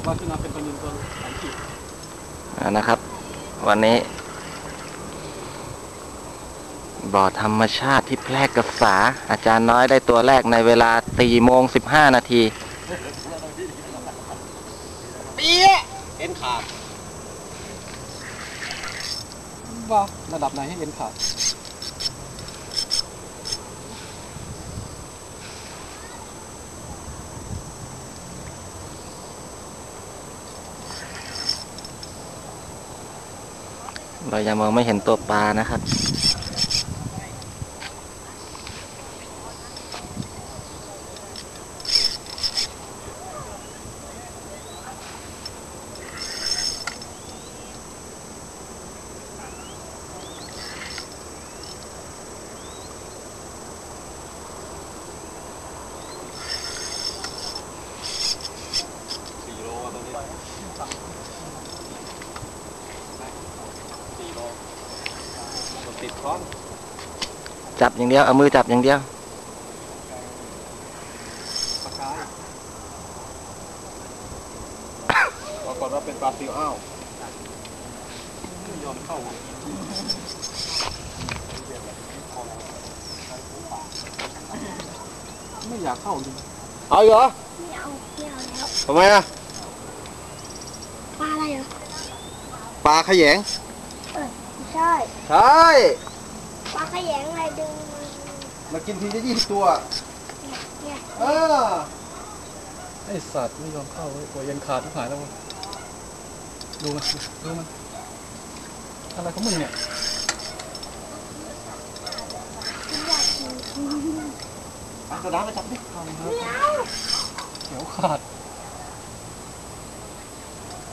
บอกว่าขึ้นมาเป็นปลานินตัวสามขีดอ่านะครับ วันนี้ บ่อธรรมชาติที่แพร่กษาอาจารย์น้อยได้ตัวแรกในเวลาตีโมงสิบห้านาทีเปี้ยเอ็นขาดว่าระดับไหนให้เอ็นขาด เรายังมองไม่เห็นตัวปลานะครับสี่โลอะตรงนี้สี่โลมัน ติดท้องจับอย่างเดียว เอามือจับอย่างเดียวปากกายปรากฏว่าเป็นปลาซิวอ้าวไม่ยอมเข้าไม่อยากเข้าจริงเอาอีกเหรอไม่เอาไม่เอาแล้วทำไมอะปลาอะไรเหรอปลาขยงไม่ ใช่ใช่ปลาขยงอะไรดึงมากินทีจะยี่สิบตัวเนี่ยเออไอสัตว์ไม่ยอมเข้าเว้ยตัวเอ็นขาดที่หายแล้วมึงดูมันดูมันอะไรของมึงเนี่ยอยากกินปลากระดาษมาจับดิไม่เอาเขียวขาด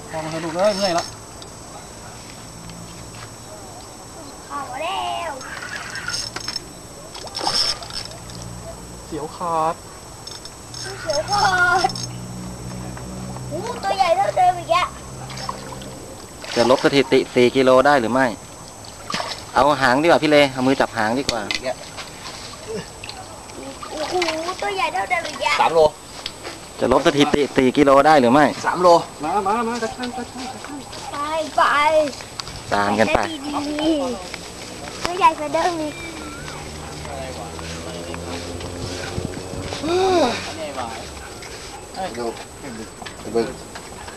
พอมาสนุกเลยเมื่อยละ เอาแล้วเขียวขาดเขียวก่อนโอ้ตัวใหญ่เท่าเดิมอีกอะจะลบสถิติ 4 กิโลได้หรือไม่ เอาหางดีกว่าพี่เล เอามือจับหางดีกว่า โอ้โหตัวใหญ่เท่าเดิมอีกอะสามโลจะลบสถิติ 4 กิโลได้หรือไม่ สามโลมามามากระช่างกระช่างกระช่างไปไปตามกันไปแต่ดีๆตัว ใหญ่กว่าเดิมอีกดูไปเบิ่ง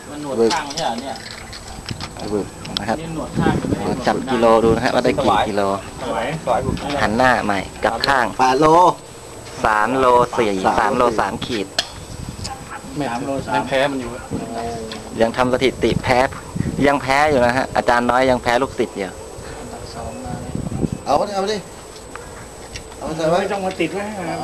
มันหนวดข้างใช่ไหมเนี่ยนะครับนี่หนวดข้างอยู่ไหมลองจับกิโลดูนะฮะว่าได้กี่กิโลสวยสายผมหันหน้าใหม่กลับข้างแปดโล3โล4 3โล3ขีดไม่สามโลสามยังแพ้มันอยู่อะยังทำสถิติแพ้ ยังแพ้อยู่นะฮะอาจารย์น้อยยังแพ้ลูกศิษย์อยู่สองมา เอาดิเอาดิเอาใส่ไว้ ไม่ต้องมาติดไว้ให้หา